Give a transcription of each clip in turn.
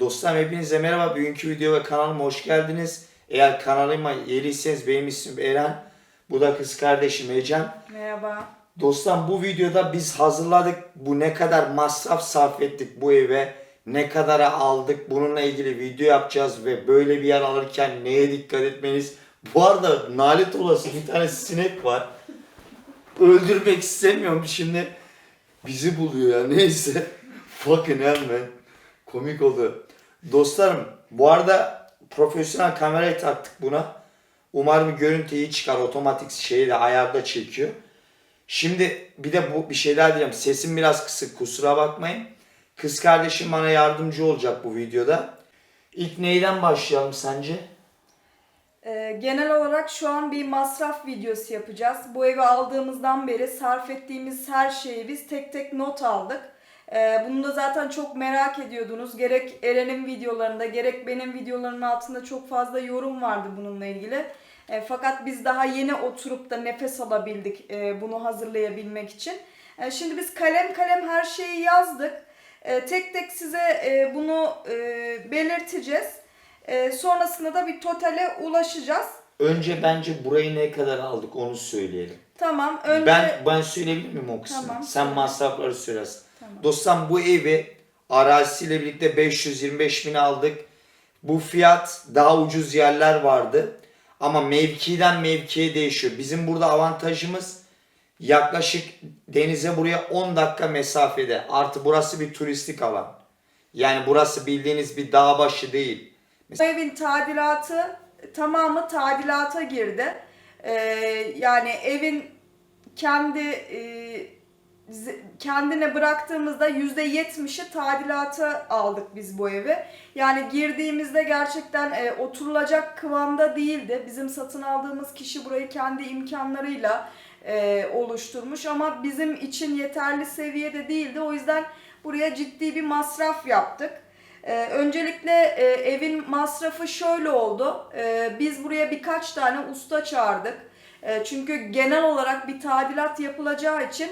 Dostlarım hepinize merhaba. Bugünkü video ve kanalıma hoş geldiniz. Eğer kanalıma yeniyseniz benim ismim Eren. Bu da kız kardeşim Ecem. Merhaba. Dostlarım bu videoda biz hazırladık. Bu ne kadar masraf sarf ettik bu eve. Ne kadara aldık. Bununla ilgili video yapacağız ve böyle bir yer alırken neye dikkat etmeniz. Bu arada nalet olası bir tane sinek var. Öldürmek istemiyorum şimdi. Bizi buluyor ya neyse. Fucking hell man. Komik oldu. Dostlarım bu arada profesyonel kamerayı taktık buna. Umarım görüntü iyi çıkar. Otomatik şeyi de ayarda çekiyor. Şimdi bir de bu bir şey daha diyeceğim. Sesim biraz kısık kusura bakmayın. Kız kardeşim bana yardımcı olacak bu videoda. İlk neyden başlayalım sence? Ee, genel olarak şu an bir masraf videosu yapacağız. Bu evi aldığımızdan beri sarf ettiğimiz her şeyi biz tek tek not aldık. Ee, bunu da zaten çok merak ediyordunuz. Gerek Eren'in videolarında gerek benim videolarımın altında çok fazla yorum vardı bununla ilgili. E, fakat biz daha yeni oturup da nefes alabildik e, bunu hazırlayabilmek için. E, şimdi biz kalem kalem her şeyi yazdık. E, tek tek size e, bunu e, belirteceğiz. E, sonrasında da bir totale ulaşacağız. Önce bence burayı ne kadar aldık onu söyleyelim. Tamam. Önce Ben ben söyleyebilir miyim o kısmı? Tamam, Sen masrafları söylersin. Dostum bu evi arazisiyle birlikte 525 bin aldık. Bu fiyat daha ucuz yerler vardı. Ama mevkiden mevkiye değişiyor. Bizim burada avantajımız yaklaşık denize buraya 10 dakika mesafede. Artı burası bir turistik alan. Yani burası bildiğiniz bir dağ başı değil. bu evin tadilatı tamamı tadilata girdi. E, yani evin kendi e, kendine bıraktığımızda yüzde yetmişi tadilata aldık biz bu evi. Yani girdiğimizde gerçekten e, oturulacak kıvamda değildi. Bizim satın aldığımız kişi burayı kendi imkanlarıyla e, oluşturmuş ama bizim için yeterli seviyede değildi. O yüzden buraya ciddi bir masraf yaptık. Ee, öncelikle e, evin masrafı şöyle oldu. Ee, biz buraya birkaç tane usta çağırdık. E, çünkü genel olarak bir tadilat yapılacağı için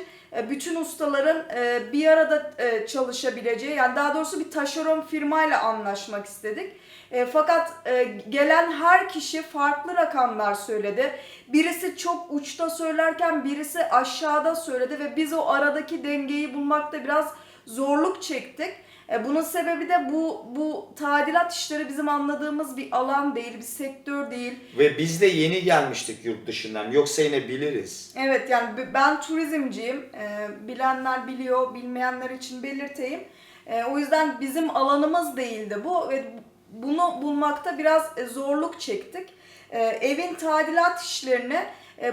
bütün ustaların e, bir arada e, çalışabileceği yani daha doğrusu bir taşeron firmayla anlaşmak istedik. E, fakat e, gelen her kişi farklı rakamlar söyledi. Birisi çok uçta söylerken birisi aşağıda söyledi ve biz o aradaki dengeyi bulmakta biraz zorluk çektik. E, bunun sebebi de bu bu tadilat işleri bizim anladığımız bir alan değil, bir sektör değil. Ve biz de yeni gelmiştik yurt dışından. Yoksa yine biliriz. Evet yani ben turizmciyim. E, bilenler biliyor, bilmeyenler için belirteyim. E, o yüzden bizim alanımız değildi bu ve bunu bulmakta biraz zorluk çektik. Evin tadilat işlerini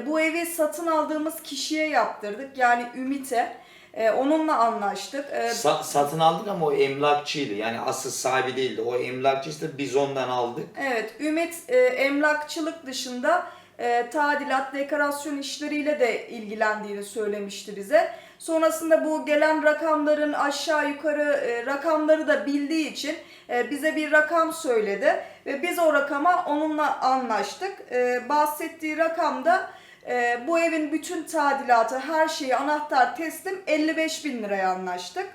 bu evi satın aldığımız kişiye yaptırdık. Yani Ümit'e. E, onunla anlaştık. E, Sa- satın aldık ama o emlakçıydı. Yani asıl sahibi değildi. O emlakçıydı biz ondan aldık. Evet, Ümit e, emlakçılık dışında e, tadilat, dekorasyon işleriyle de ilgilendiğini söylemişti bize. Sonrasında bu gelen rakamların aşağı yukarı e, rakamları da bildiği için e, bize bir rakam söyledi ve biz o rakama onunla anlaştık. E, bahsettiği rakamda e, bu evin bütün tadilatı, her şeyi, anahtar teslim 55 bin liraya anlaştık.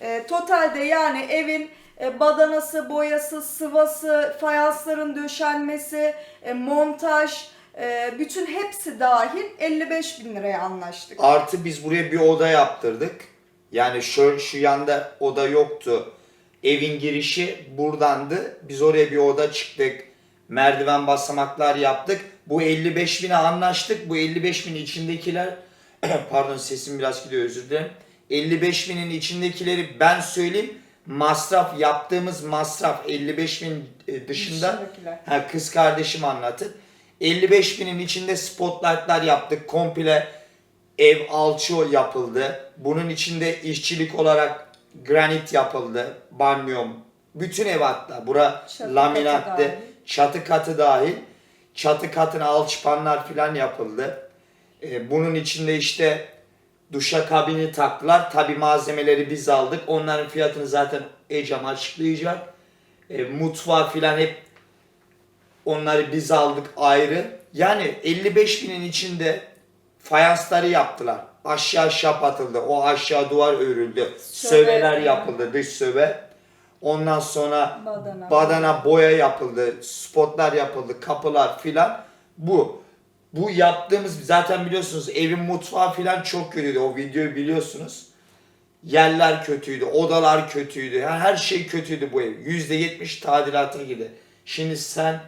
E, totalde yani evin e, badanası, boyası, sıvası, fayansların döşenmesi, e, montaj, e, bütün hepsi dahil 55 bin liraya anlaştık. Artı biz buraya bir oda yaptırdık. Yani şu, şu yanda oda yoktu. Evin girişi buradandı. Biz oraya bir oda çıktık. Merdiven basamaklar yaptık. Bu 55 bine anlaştık. Bu 55 binin içindekiler pardon sesim biraz gidiyor özür dilerim. 55 binin içindekileri ben söyleyeyim. Masraf yaptığımız masraf 55 bin e, dışında ha, kız kardeşim anlatır. 55 binin içinde spotlightlar yaptık. Komple ev alçı yapıldı. Bunun içinde işçilik olarak granit yapıldı. Banyom. Bütün ev hatta. Bura laminattı. dahil. Çatı katı dahil. Çatı katına alçıpanlar falan yapıldı. Ee, bunun içinde işte duşa kabini taktılar. Tabi malzemeleri biz aldık. Onların fiyatını zaten Ecem açıklayacak. E, mutfağı filan hep onları biz aldık ayrı. Yani 55 binin içinde fayansları yaptılar. Aşağı şap atıldı. O aşağı duvar örüldü. Söve, Söveler yapıldı. Dış söve. Ondan sonra Badana. badana boya yapıldı, spotlar yapıldı, kapılar filan. Bu. Bu yaptığımız zaten biliyorsunuz evin mutfağı filan çok kötüydü. O videoyu biliyorsunuz. Yerler kötüydü, odalar kötüydü. Yani her şey kötüydü bu ev. %70 tadilata girdi. Şimdi sen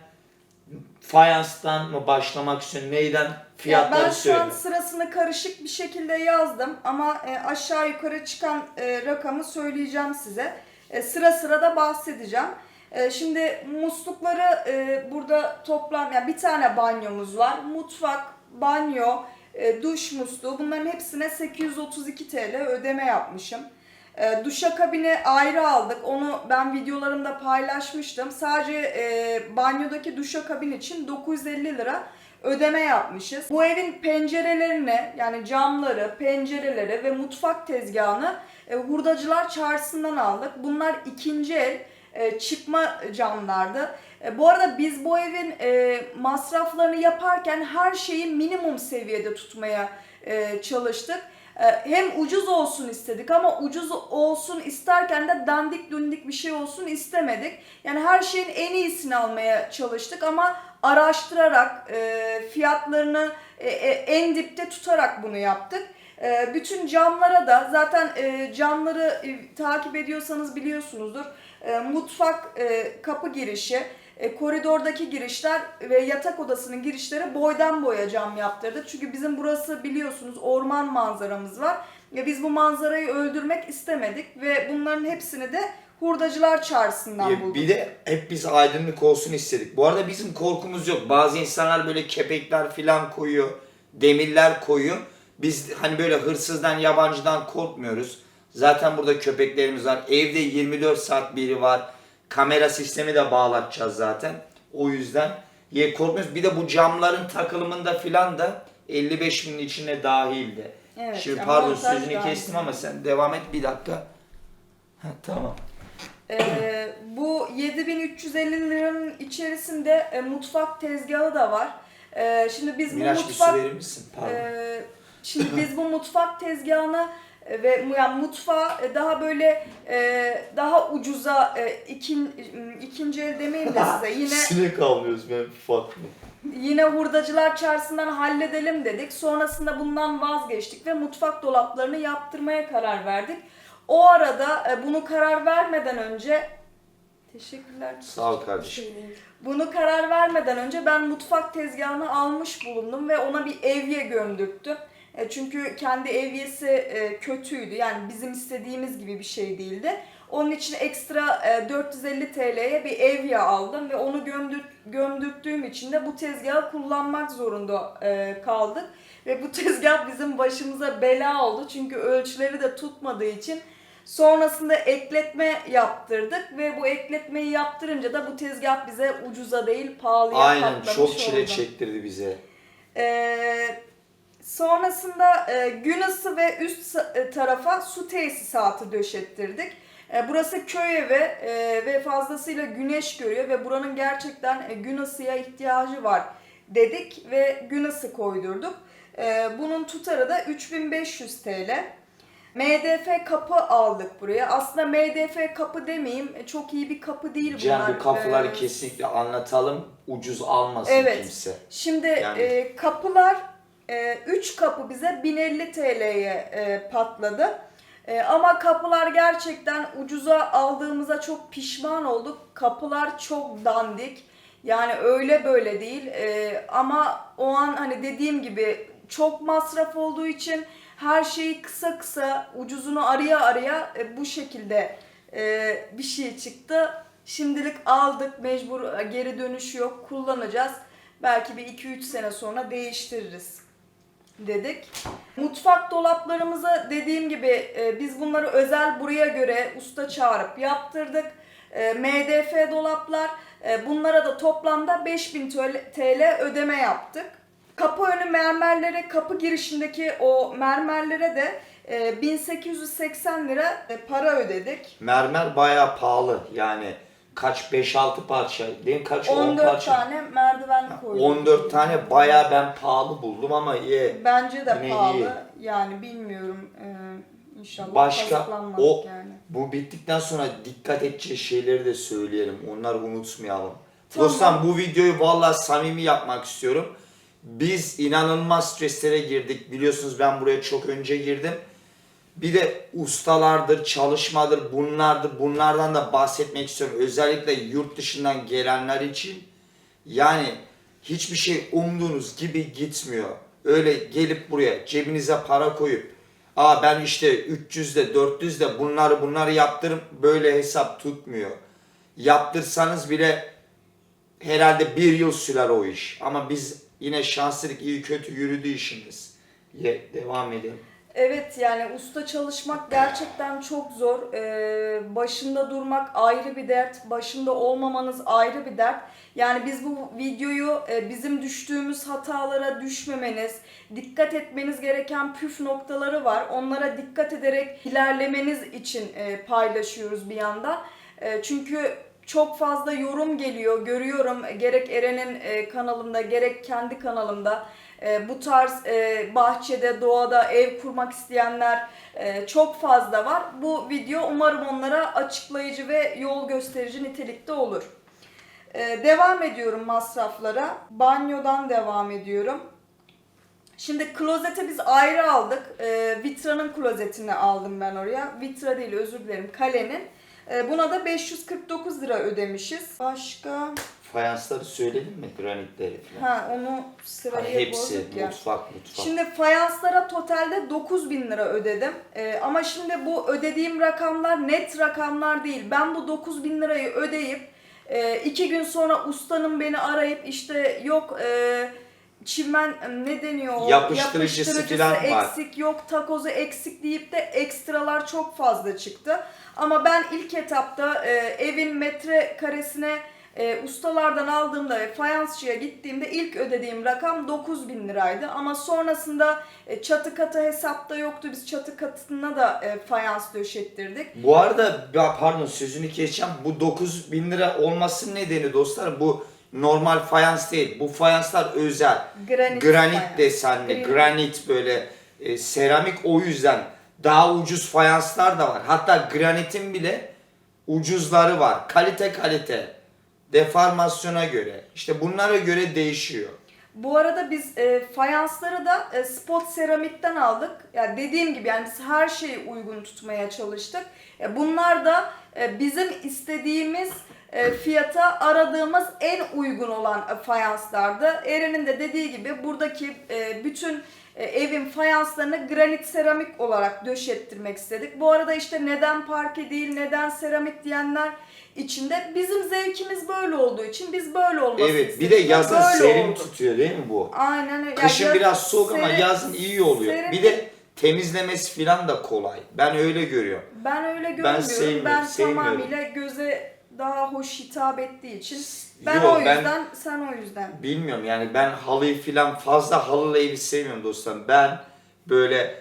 fayanstan mı başlamak istiyorsun? Neyden? Ya Fiyatları ben şu söyle. an sırasını karışık bir şekilde yazdım ama e, aşağı yukarı çıkan e, rakamı söyleyeceğim size. E, sıra sıra da bahsedeceğim. E, şimdi muslukları e, burada toplam yani bir tane banyomuz var. Mutfak, banyo, duş musluğu bunların hepsine 832 TL ödeme yapmışım. E, duşakabini ayrı aldık. Onu ben videolarımda paylaşmıştım. Sadece banyodaki duşakabin için 950 lira ödeme yapmışız. Bu evin pencerelerini yani camları, pencereleri ve mutfak tezgahını e, hurdacılar çarşısından aldık. Bunlar ikinci el e, çıkma camlardı. E, bu arada biz bu evin masraflarını yaparken her şeyi minimum seviyede tutmaya çalıştık. Hem ucuz olsun istedik ama ucuz olsun isterken de dandik dundik bir şey olsun istemedik. Yani her şeyin en iyisini almaya çalıştık ama araştırarak fiyatlarını en dipte tutarak bunu yaptık. E, bütün camlara da zaten e, camları e, takip ediyorsanız biliyorsunuzdur. E, mutfak e, kapı girişi, e, koridordaki girişler ve yatak odasının girişleri boydan boya cam yaptırdık. Çünkü bizim burası biliyorsunuz orman manzaramız var. Ve biz bu manzarayı öldürmek istemedik ve bunların hepsini de hurdacılar çarşısından Ya bulduk. Bir de hep biz aydınlık olsun istedik. Bu arada bizim korkumuz yok. Bazı insanlar böyle kepekler filan koyuyor. Demirler koyuyor. Biz hani böyle hırsızdan, yabancıdan korkmuyoruz. Zaten burada köpeklerimiz var. Evde 24 saat biri var. Kamera sistemi de bağlatacağız zaten. O yüzden ye korkmuyoruz. Bir de bu camların takılımında filan da 55 binin içine dahildi. Evet, Şimdi pardon sözünü dahil. kestim ama sen devam et bir dakika. Ha, tamam. Ee, bu 7350 liranın içerisinde e, mutfak tezgahı da var. Ee, şimdi biz bu Miraç bir mutfak su verir misin? Pardon. Ee, şimdi biz bu mutfak tezgahını e, ve yani mutfağı e, daha böyle e, daha ucuza e, ikin, ikinci el demeyeyim de size yine Sinek avlıyoruz ben me. yine hurdacılar çarşısından halledelim dedik. Sonrasında bundan vazgeçtik ve mutfak dolaplarını yaptırmaya karar verdik. O arada e, bunu karar vermeden önce teşekkürler. Sağ ol kardeşim. Bunu karar vermeden önce ben mutfak tezgahını almış bulundum ve ona bir evye gömdürttüm. E, Çünkü kendi evyesi e, kötüydü. Yani bizim istediğimiz gibi bir şey değildi. Onun için ekstra e, 450 TL'ye bir evye aldım ve onu gömdür, gömdürttüğüm için de bu tezgahı kullanmak zorunda e, kaldık. Ve bu tezgah bizim başımıza bela oldu. Çünkü ölçüleri de tutmadığı için Sonrasında ekletme yaptırdık ve bu ekletmeyi yaptırınca da bu tezgah bize ucuza değil pahalıya Aynen çok çile oldu. çektirdi bize. Ee, sonrasında e, gün ısı ve üst e, tarafa su tesisatı döşettirdik. E, burası köy evi e, ve fazlasıyla güneş görüyor ve buranın gerçekten e, gün ısıya ihtiyacı var dedik ve gün ısı koydurduk. E, bunun tutarı da 3500 TL. MDF kapı aldık buraya. Aslında MDF kapı demeyeyim. e, Çok iyi bir kapı değil Cem bunlar. bu kafaları Ee, kesinlikle anlatalım. Ucuz almasın Evet. kimse. Şimdi Yani- e, kapılar 3 kapı bize 1050 TL'ye e, patladı. E, ama kapılar gerçekten ucuza aldığımıza çok pişman olduk. Kapılar çok dandik. Yani öyle böyle değil. E, ama o an hani dediğim gibi çok masraf olduğu için her şeyi kısa kısa ucuzunu araya araya e, bu şekilde e, bir şey çıktı. Şimdilik aldık mecbur geri dönüşü yok kullanacağız. Belki bir 2-3 sene sonra değiştiririz dedik. Mutfak dolaplarımızı dediğim gibi e, biz bunları özel buraya göre usta çağırıp yaptırdık. E, MDF dolaplar e, bunlara da toplamda 5000 TL ödeme yaptık. Kapı önü mermerlere, kapı girişindeki o mermerlere de e, 1880 lira e, para ödedik. Mermer bayağı pahalı. Yani kaç 5-6 parça değil mi? Kaç 10 14 parça. tane merdiven koyduk. 14 tane bayağı ben pahalı buldum ama ye. Bence de Yine pahalı. iyi. Yani bilmiyorum. Ee, İnşallah Başka kazıklanmadık o yani. bu bittikten sonra dikkat edeceği şeyleri de söyleyelim. Onları unutmayalım. Tamam. Dostlar bu videoyu vallahi samimi yapmak istiyorum. Biz inanılmaz streslere girdik. Biliyorsunuz ben buraya çok önce girdim. Bir de ustalardır, çalışmadır, bunlardır. Bunlardan da bahsetmek istiyorum. Özellikle yurt dışından gelenler için. Yani hiçbir şey umduğunuz gibi gitmiyor. Öyle gelip buraya cebinize para koyup Aa ben işte 300'de 400'de bunları bunları yaptırım böyle hesap tutmuyor. Yaptırsanız bile herhalde bir yıl sürer o iş. Ama biz yine şanslılık iyi kötü yürüdü işimiz. Ye, devam edelim. Evet yani usta çalışmak gerçekten çok zor. Ee, başında durmak ayrı bir dert. Başında olmamanız ayrı bir dert. Yani biz bu videoyu e, bizim düştüğümüz hatalara düşmemeniz, dikkat etmeniz gereken püf noktaları var. Onlara dikkat ederek ilerlemeniz için e, paylaşıyoruz bir yandan. E, çünkü çok fazla yorum geliyor, görüyorum gerek Eren'in e, kanalında gerek kendi kanalımda. E, bu tarz e, bahçede, doğada ev kurmak isteyenler e, çok fazla var. Bu video umarım onlara açıklayıcı ve yol gösterici nitelikte olur. Devam ediyorum masraflara. Banyodan devam ediyorum. Şimdi klozete biz ayrı aldık. E, Vitra'nın klozetini aldım ben oraya. Vitra değil özür dilerim kalenin. E, buna da 549 lira ödemişiz. Başka? Fayansları söyledin mi? Granitleri falan. Ha onu Ha, sıraya hepsi bozduk ya. mutfak mutfak. Şimdi fayanslara totalde 9000 lira ödedim. Ee, ama şimdi bu ödediğim rakamlar net rakamlar değil. Ben bu 9000 lirayı ödeyip e, iki gün sonra ustanın beni arayıp işte yok e, çimen ne deniyor o? Yapıştırıcısı falan var. eksik yok takozu eksik deyip de ekstralar çok fazla çıktı. Ama ben ilk etapta e, evin metrekaresine e, ustalardan aldığımda ve fayansçıya gittiğimde ilk ödediğim rakam 9000 liraydı. Ama sonrasında e, çatı katı hesapta yoktu. Biz çatı katına da e, fayans döşettirdik. Bu arada ya pardon sözünü keseceğim. Bu 9 bin lira olmasının nedeni dostlar bu normal fayans değil. Bu fayanslar özel. Granit, Granit fayans. desenli, Granit. granit böyle e, seramik o yüzden daha ucuz fayanslar da var. Hatta granitin bile ucuzları var. Kalite kalite. Deformasyona göre. İşte bunlara göre değişiyor. Bu arada biz e, fayansları da e, spot seramikten aldık. Yani dediğim gibi yani biz her şeyi uygun tutmaya çalıştık. E, bunlar da e, bizim istediğimiz e, fiyata aradığımız en uygun olan e, fayanslardı. Eren'in de dediği gibi buradaki e, bütün e, evin fayanslarını granit seramik olarak döşettirmek istedik. Bu arada işte neden parke değil, neden seramik diyenler içinde bizim zevkimiz böyle olduğu için biz böyle olmasını Evet bir de yazın böyle serin oldu. tutuyor değil mi bu? Aynen öyle. Kışın Ya biraz soğuk ama serin- yazın iyi oluyor. serin- Bir de temizlemesi falan da kolay. Ben öyle görüyorum. ben öyle görmüyorum. Ben, sevmiyorum, sevmiyorum. tamamıyla göze daha hoş hitap ettiği için ben Yok, o yüzden sen o yüzden. Bilmiyorum yani ben halıyı falan fazla halılı evi sevmiyorum dostlarım. Ben böyle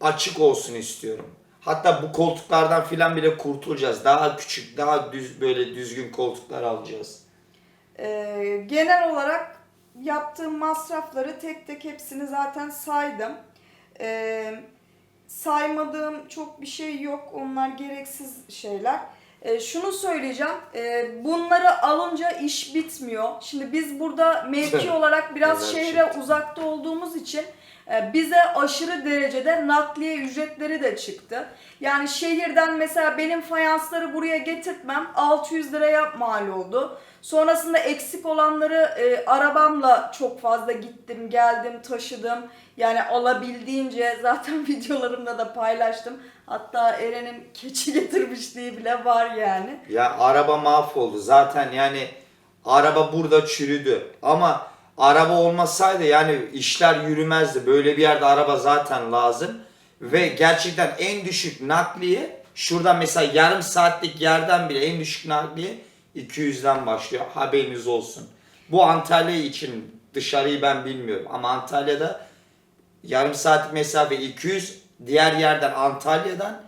açık olsun istiyorum. Hatta bu koltuklardan filan bile kurtulacağız. Daha küçük, daha düz böyle düzgün koltuklar alacağız. Ee, genel olarak yaptığım masrafları tek tek hepsini zaten saydım. Ee, saymadığım çok bir şey yok. Onlar gereksiz şeyler. Ee, şunu söyleyeceğim. Ee, bunları alınca iş bitmiyor. Şimdi biz burada mevki olarak biraz şehre uzakta olduğumuz için e, bize aşırı derecede nakliye ücretleri de çıktı. Yani şehirden mesela benim fayansları buraya getirtmem 600 liraya mal oldu. Sonrasında eksik olanları e, arabamla çok fazla gittim, geldim, taşıdım. Yani alabildiğince zaten videolarımda da paylaştım. Hatta Eren'in keçi getirmişliği bile var yani. Ya araba mahvoldu. Zaten yani araba burada çürüdü. Ama araba olmasaydı yani işler yürümezdi. Böyle bir yerde araba zaten lazım. Ve gerçekten en düşük nakliye şuradan mesela yarım saatlik yerden bile en düşük nakliye 200'den başlıyor. Haberiniz olsun. Bu Antalya için dışarıyı ben bilmiyorum ama Antalya'da yarım saatlik mesafe 200 diğer yerden Antalya'dan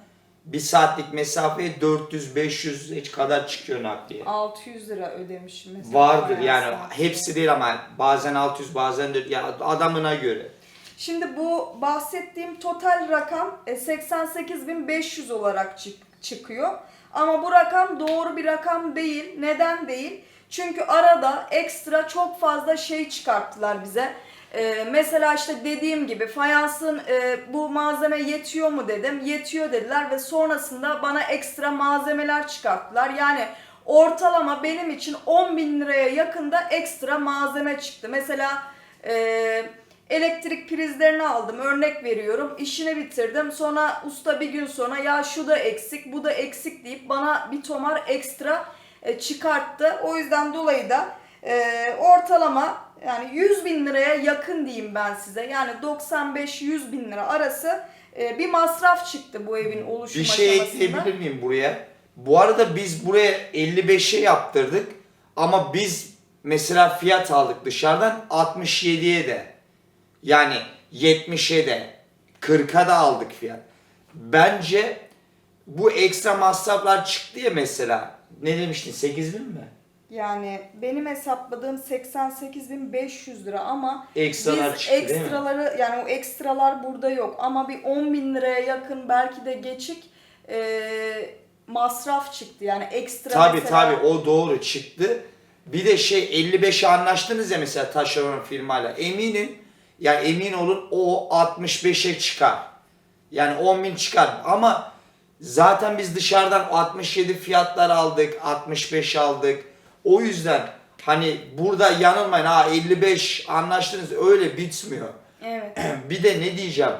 bir saatlik mesafeye 400-500 kadar çıkıyor nakliye. 600 lira ödemişim mesela. Vardır yani hepsi değil ama bazen 600 bazen de ya adamına göre. Şimdi bu bahsettiğim total rakam e, 88.500 olarak çık- çıkıyor. Ama bu rakam doğru bir rakam değil. Neden değil? Çünkü arada ekstra çok fazla şey çıkarttılar bize. E, mesela işte dediğim gibi fayansın e, bu malzeme yetiyor mu dedim. Yetiyor dediler ve sonrasında bana ekstra malzemeler çıkarttılar. Yani ortalama benim için 10 bin liraya yakında ekstra malzeme çıktı. Mesela e, elektrik prizlerini aldım örnek veriyorum işini bitirdim sonra usta bir gün sonra ya şu da eksik bu da eksik deyip bana bir tomar ekstra e, çıkarttı. O yüzden dolayı da e, ortalama yani 100 bin liraya yakın diyeyim ben size yani 95-100 bin lira arası e, bir masraf çıktı bu evin oluşum Bir şey aşamasında. ekleyebilir miyim buraya? Bu arada biz buraya 55'e yaptırdık ama biz mesela fiyat aldık dışarıdan 67'ye de yani 70'e de 40'a da aldık fiyat. Bence bu ekstra masraflar çıktı ya mesela. Ne demiştin 8 bin mi? Yani benim hesapladığım 88.500 lira ama Ekstralar biz çıktı değil mi? ekstraları yani o ekstralar burada yok ama bir 10 bin liraya yakın belki de geçik e, masraf çıktı yani ekstra Tabi mesela. tabi o doğru çıktı. Bir de şey 55'e anlaştınız ya mesela taşeron firmayla. Eminim yani emin olun o 65'e çıkar. Yani 10 bin çıkar ama zaten biz dışarıdan 67 fiyatlar aldık 65 aldık. O yüzden hani burada yanılmayın ha 55 anlaştınız öyle bitmiyor. Evet. bir de ne diyeceğim?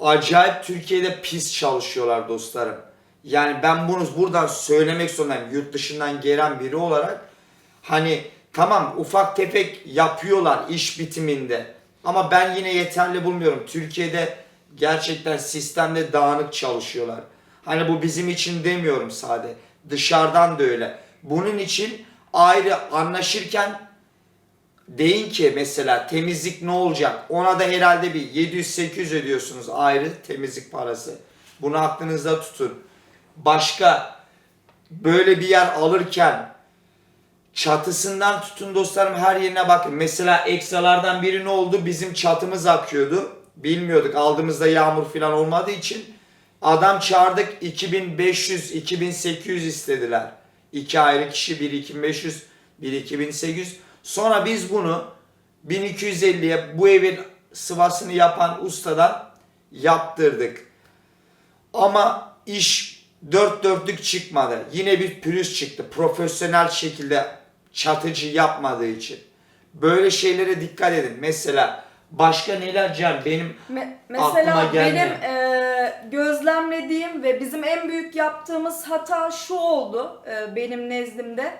Acayip Türkiye'de pis çalışıyorlar dostlarım. Yani ben bunu buradan söylemek zorundayım. Yurt dışından gelen biri olarak. Hani tamam ufak tefek yapıyorlar iş bitiminde. Ama ben yine yeterli bulmuyorum. Türkiye'de gerçekten sistemde dağınık çalışıyorlar. Hani bu bizim için demiyorum sade. Dışarıdan da öyle. Bunun için ayrı anlaşırken Deyin ki mesela temizlik ne olacak? Ona da herhalde bir 700-800 ödüyorsunuz ayrı temizlik parası. Bunu aklınızda tutun. Başka böyle bir yer alırken çatısından tutun dostlarım her yerine bakın. Mesela ekstralardan biri ne oldu? Bizim çatımız akıyordu. Bilmiyorduk aldığımızda yağmur falan olmadığı için. Adam çağırdık 2500-2800 istediler. İki ayrı kişi biri 2500 biri 2800. Sonra biz bunu 1250'ye bu evin sıvasını yapan ustadan yaptırdık. Ama iş dört dörtlük çıkmadı. Yine bir pürüz çıktı. Profesyonel şekilde çatıcı yapmadığı için. Böyle şeylere dikkat edin. Mesela başka neler Can benim Me- Aklıma mesela gelmiyor. benim e, gözlemlediğim ve bizim en büyük yaptığımız hata şu oldu e, benim nezdimde.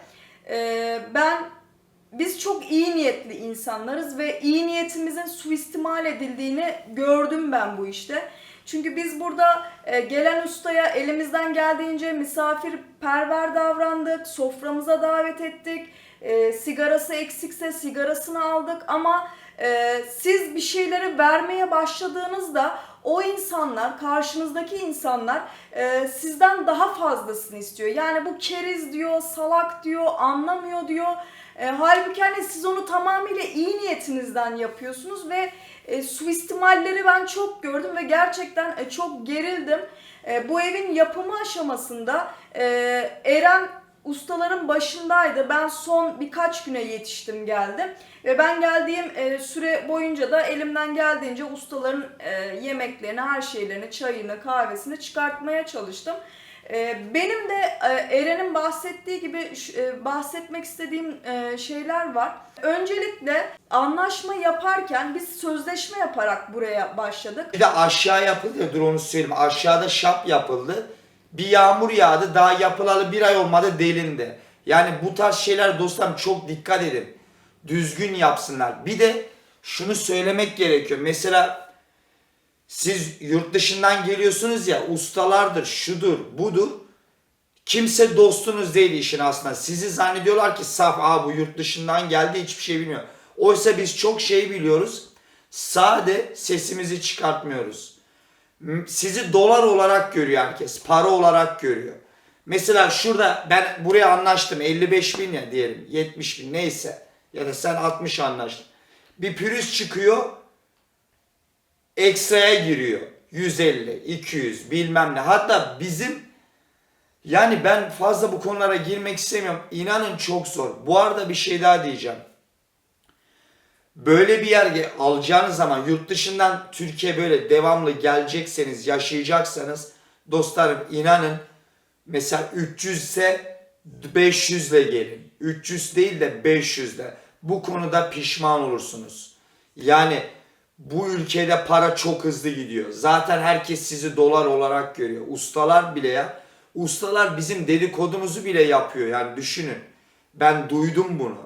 E, ben biz çok iyi niyetli insanlarız ve iyi niyetimizin suistimal edildiğini gördüm ben bu işte. Çünkü biz burada e, gelen ustaya elimizden geldiğince misafirperver davrandık, soframıza davet ettik. E, sigarası eksikse sigarasını aldık ama e, siz bir şeyleri vermeye başladığınızda o insanlar, karşınızdaki insanlar e, sizden daha fazlasını istiyor. Yani bu keriz diyor, salak diyor, anlamıyor diyor. E, halbuki hani siz onu tamamıyla iyi niyetinizden yapıyorsunuz ve e, suistimalleri ben çok gördüm ve gerçekten e, çok gerildim. E, bu evin yapımı aşamasında e, Eren ustaların başındaydı. Ben son birkaç güne yetiştim geldim. Ve ben geldiğim e, süre boyunca da elimden geldiğince ustaların e, yemeklerini, her şeylerini, çayını, kahvesini çıkartmaya çalıştım. E, benim de Eren'in bahsettiği gibi bahsetmek istediğim şeyler var. Öncelikle anlaşma yaparken biz sözleşme yaparak buraya başladık. Bir de aşağı yapıldı. Dur onu söyleyeyim. Aşağıda şap yapıldı. Bir yağmur yağdı. Daha yapılalı bir ay olmadı delindi. Yani bu tarz şeyler dostlarım çok dikkat edin. Düzgün yapsınlar. Bir de şunu söylemek gerekiyor. Mesela siz yurt dışından geliyorsunuz ya ustalardır, şudur, budur. Kimse dostunuz değil işin aslında. Sizi zannediyorlar ki saf aa bu yurt dışından geldi hiçbir şey bilmiyor. Oysa biz çok şey biliyoruz. Sade sesimizi çıkartmıyoruz. Sizi dolar olarak görüyor herkes. Para olarak görüyor. Mesela şurada ben buraya anlaştım 55 bin ya diyelim 70 bin neyse ya da sen 60 anlaştın. Bir pürüz çıkıyor. Ekstraya giriyor. 150, 200 bilmem ne. Hatta bizim yani ben fazla bu konulara girmek istemiyorum. İnanın çok zor. Bu arada bir şey daha diyeceğim. Böyle bir yer alacağınız zaman yurt dışından Türkiye böyle devamlı gelecekseniz, yaşayacaksanız dostlarım inanın mesela 300 ise 500 ile gelin. 300 değil de 500 ile. Bu konuda pişman olursunuz. Yani bu ülkede para çok hızlı gidiyor. Zaten herkes sizi dolar olarak görüyor. Ustalar bile ya. Ustalar bizim dedikodumuzu bile yapıyor. Yani düşünün. Ben duydum bunu.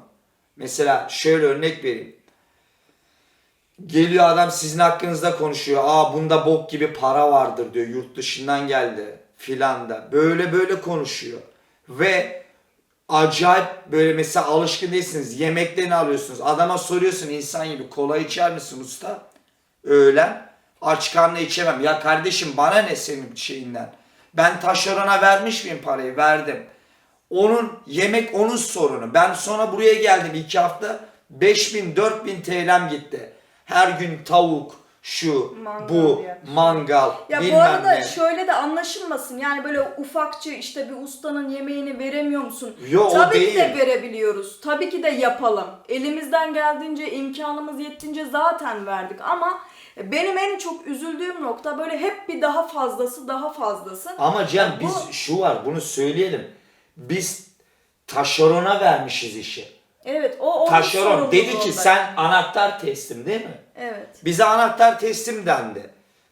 Mesela şöyle örnek vereyim. Geliyor adam sizin hakkınızda konuşuyor. Aa bunda bok gibi para vardır diyor. Yurt dışından geldi filan da. Böyle böyle konuşuyor. Ve acayip böyle mesela alışkın değilsiniz. Yemeklerini alıyorsunuz. Adama soruyorsun insan gibi kola içer misin usta? Öğlen. Aç karnına içemem. Ya kardeşim bana ne senin şeyinden? Ben taşerona vermiş miyim parayı? Verdim. Onun yemek onun sorunu. Ben sonra buraya geldim iki hafta 5000 4000 TL'm gitti. Her gün tavuk şu Mangal bu diye. mangal Ya bilmem bu arada ne. şöyle de anlaşılmasın. Yani böyle ufakçı işte bir ustanın yemeğini veremiyor musun? Yo, Tabii ki de verebiliyoruz. Tabii ki de yapalım. Elimizden geldiğince, imkanımız yettiğince zaten verdik ama benim en çok üzüldüğüm nokta böyle hep bir daha fazlası, daha fazlası. Ama Cem Bu- biz şu var bunu söyleyelim. Biz taşerona vermişiz işi. Evet, o onun Taşeron dedi ki sen anahtar teslim değil mi? Evet. Bize anahtar teslim dendi.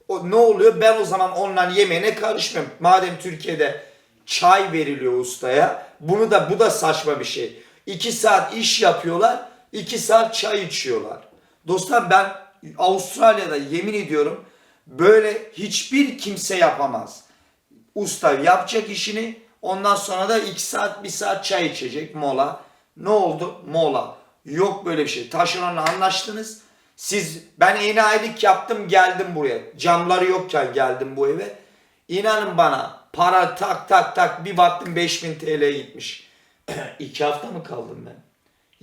O ne oluyor? Ben o zaman onların yemeğine karışmıyorum. Madem Türkiye'de çay veriliyor ustaya, bunu da bu da saçma bir şey. İki saat iş yapıyorlar, iki saat çay içiyorlar. Dostlar ben Avustralya'da yemin ediyorum böyle hiçbir kimse yapamaz. Usta yapacak işini ondan sonra da 2 saat 1 saat çay içecek mola. Ne oldu? Mola. Yok böyle bir şey. Taşeronla anlaştınız. Siz ben enayilik yaptım geldim buraya. Camları yokken geldim bu eve. İnanın bana para tak tak tak bir baktım 5000 TL gitmiş. 2 hafta mı kaldım ben?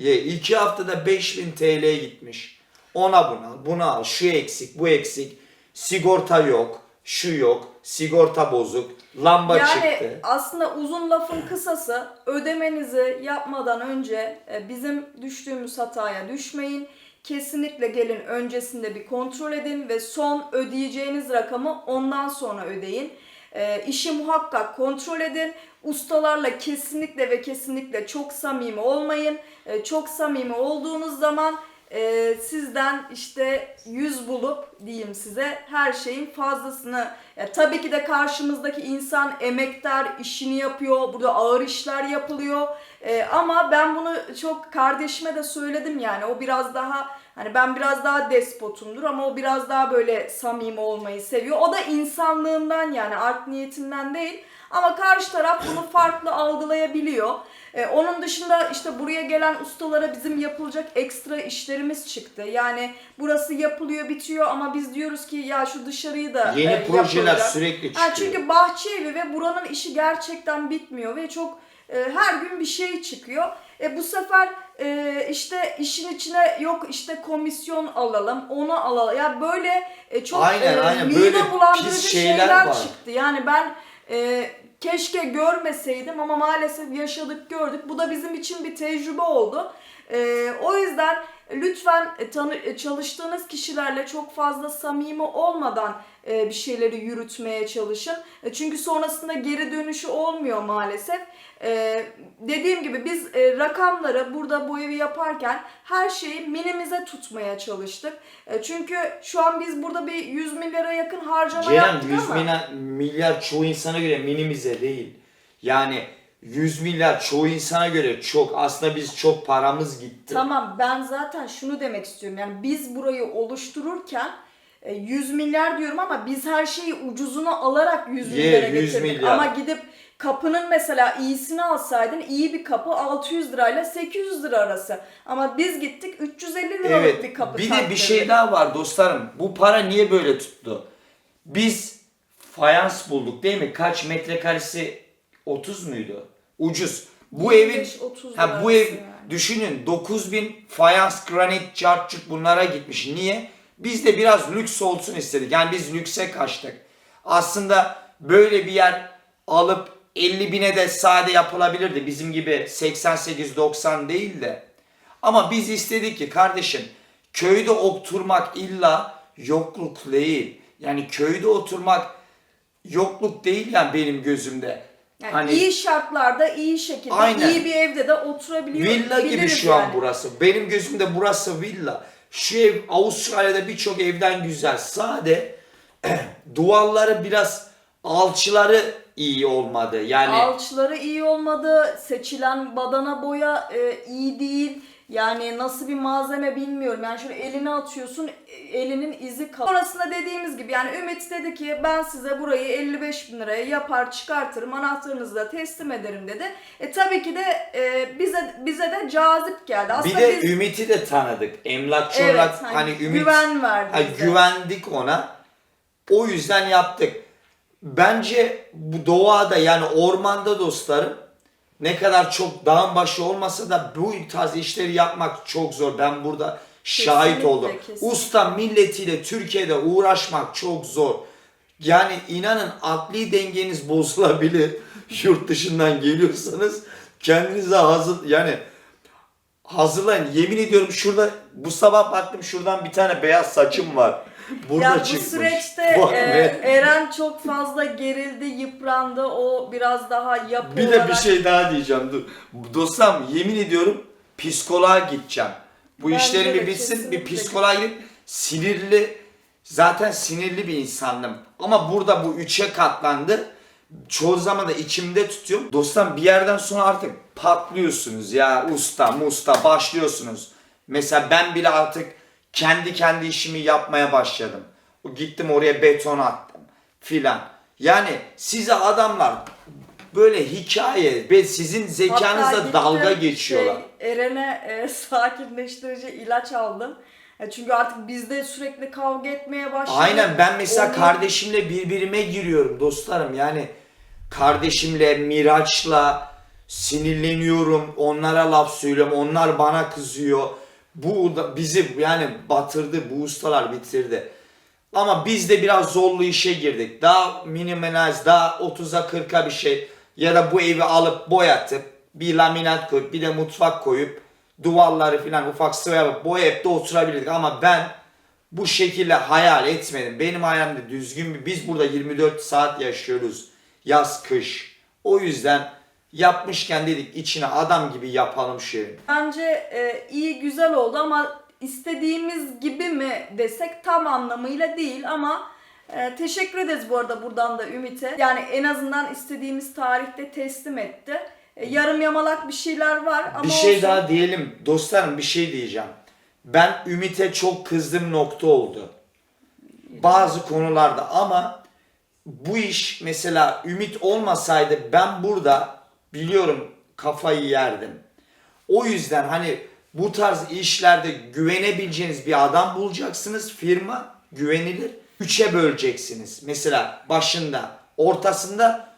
Ye 2 haftada 5000 TL gitmiş. Ona bunu al, bunu al, şu eksik, bu eksik. Sigorta yok, şu yok, sigorta bozuk, lamba Yani çıktı. aslında uzun lafın kısası ödemenizi yapmadan önce e, bizim düştüğümüz hataya düşmeyin. Kesinlikle gelin öncesinde bir kontrol edin ve son ödeyeceğiniz rakamı ondan sonra ödeyin. E, işi muhakkak kontrol edin. Ustalarla kesinlikle ve kesinlikle çok samimi olmayın. E, çok samimi olduğunuz zaman e, sizden işte 100 bulup diyeyim size her şeyin fazlasını. Ya tabii ki de karşımızdaki insan emektar işini yapıyor burada ağır işler yapılıyor. E, ama ben bunu çok kardeşime de söyledim yani. O biraz daha hani ben biraz daha despotumdur ama o biraz daha böyle samimi olmayı seviyor o da insanlığından yani art niyetinden değil ama karşı taraf bunu farklı algılayabiliyor. Ee, onun dışında işte buraya gelen ustalara bizim yapılacak ekstra işlerimiz çıktı. Yani burası yapılıyor bitiyor ama biz diyoruz ki ya şu dışarıyı da Yeni e, projeler yapılacak. sürekli çıkıyor. çünkü bahçe evi ve buranın işi gerçekten bitmiyor ve çok e, her gün bir şey çıkıyor. E, bu sefer e, işte işin içine yok işte komisyon alalım, onu alalım. Ya böyle e, çok Aynen, e, aynen. mide Böyle bulandırıcı şeyler, şeyler var. çıktı. Yani ben e, keşke görmeseydim ama maalesef yaşadık gördük. Bu da bizim için bir tecrübe oldu. E, o yüzden lütfen e, tanı, e, çalıştığınız kişilerle çok fazla samimi olmadan e, bir şeyleri yürütmeye çalışın. Çünkü sonrasında geri dönüşü olmuyor maalesef. Dediğim gibi biz rakamları burada bu evi yaparken her şeyi minimize tutmaya çalıştık. Çünkü şu an biz burada bir 100 milyara yakın harcama Ceren yaptık 100 ama milyar, milyar çoğu insana göre minimize değil. Yani 100 milyar çoğu insana göre çok. Aslında biz çok paramız gitti. Tamam ben zaten şunu demek istiyorum. Yani biz burayı oluştururken e, 100 milyar diyorum ama biz her şeyi ucuzuna alarak 100 Ye, milyara 100 getirdik. milyar. Ama gidip kapının mesela iyisini alsaydın iyi bir kapı 600 lirayla 800 lira arası. Ama biz gittik 350 liralık Evet. bir kapı Bir de bir şey daha var dostlarım. Bu para niye böyle tuttu? Biz fayans bulduk değil mi? Kaç metrekaresi 30 muydu? Ucuz. Bu evin 25-30 ha, bu ev yani. düşünün 9000 fayans, granit, çarçık bunlara gitmiş. Niye? Biz de biraz lüks olsun istedik. Yani biz lükse kaçtık. Aslında böyle bir yer alıp 50 bine de sade yapılabilirdi. Bizim gibi 88-90 değil de. Ama biz istedik ki kardeşim köyde oturmak illa yokluk değil. Yani köyde oturmak yokluk değil yani benim gözümde. Yani hani iyi şartlarda, iyi şekilde, Aynen. iyi bir evde de oturabiliyor. villa gibi biliriz şu an yani. burası. Benim gözümde burası villa. Şu ev Avustralya'da birçok evden güzel. Sade duvarları biraz alçıları iyi olmadı. Yani Alçıları iyi olmadı. Seçilen badana boya e, iyi değil. Yani nasıl bir malzeme bilmiyorum. Yani şöyle eline atıyorsun elinin izi kalıyor. Sonrasında dediğimiz gibi yani Ümit dedi ki ben size burayı 55 bin liraya yapar çıkartırım anahtarınızı da teslim ederim dedi. E tabii ki de e, bize bize de cazip geldi. Aslında bir de biz Ümit'i de tanıdık. Emlakçı evet, olarak hani hani Ümit güven verdi Ha, bize. güvendik ona. O yüzden yaptık. Bence bu doğada yani ormanda dostlarım ne kadar çok dağın başı olmasa da bu tarz işleri yapmak çok zor. Ben burada şahit Kesinlikle, oldum. kesinlikle. Usta milletiyle Türkiye'de uğraşmak çok zor. Yani inanın akli dengeniz bozulabilir. Yurt dışından geliyorsanız kendinize hazır yani hazırlayın. Yemin ediyorum şurada bu sabah baktım şuradan bir tane beyaz saçım var. Burada ya bu çıkmış. süreçte Bak e, be. Eren çok fazla gerildi, yıprandı. O biraz daha yapı Bir de bir olarak- şey daha diyeceğim dur. Dostum yemin ediyorum psikoloğa gideceğim. Bu Bence işlerim bir bitsin bir psikoloğa gidip sinirli zaten sinirli bir insandım. Ama burada bu üçe katlandı. Çoğu zaman da içimde tutuyorum. Dostum bir yerden sonra artık patlıyorsunuz ya usta musta başlıyorsunuz. Mesela ben bile artık kendi kendi işimi yapmaya başladım. Gittim oraya beton attım filan. Yani size adamlar böyle hikaye ve sizin Hatta zekanızla gittim, dalga geçiyorlar. Şey, Eren'e e, sakinleştirici ilaç aldım. E, çünkü artık bizde sürekli kavga etmeye başladı. Aynen ben mesela Onu- kardeşimle birbirime giriyorum dostlarım. Yani kardeşimle, Miraç'la sinirleniyorum. Onlara laf söylüyorum. Onlar bana kızıyor. Bu da bizi yani batırdı. Bu ustalar bitirdi. Ama biz de biraz zorlu işe girdik. Daha minimalize, daha 30'a 40'a bir şey. Ya da bu evi alıp boyatıp bir laminat koyup bir de mutfak koyup duvarları falan ufak sıva yapıp boyayıp da oturabilirdik. Ama ben bu şekilde hayal etmedim. Benim hayalimde düzgün bir biz burada 24 saat yaşıyoruz. Yaz kış. O yüzden yapmışken dedik içine adam gibi yapalım evi. Bence e, iyi güzel oldu ama istediğimiz gibi mi desek tam anlamıyla değil ama e, teşekkür ederiz bu arada buradan da Ümit'e. Yani en azından istediğimiz tarihte teslim etti. E, yarım yamalak bir şeyler var ama bir şey olsun. daha diyelim. Dostlarım bir şey diyeceğim. Ben Ümit'e çok kızdığım nokta oldu. Bazı konularda ama bu iş mesela Ümit olmasaydı ben burada biliyorum kafayı yerdim. O yüzden hani bu tarz işlerde güvenebileceğiniz bir adam bulacaksınız. Firma güvenilir. Üçe böleceksiniz. Mesela başında, ortasında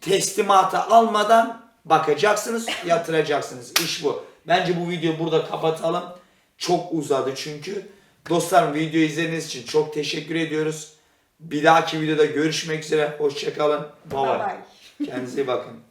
teslimatı almadan bakacaksınız, yatıracaksınız. İş bu. Bence bu videoyu burada kapatalım. Çok uzadı çünkü. Dostlarım videoyu izlediğiniz için çok teşekkür ediyoruz. Bir dahaki videoda görüşmek üzere. Hoşçakalın. Bye. bye. Kendinize iyi bakın.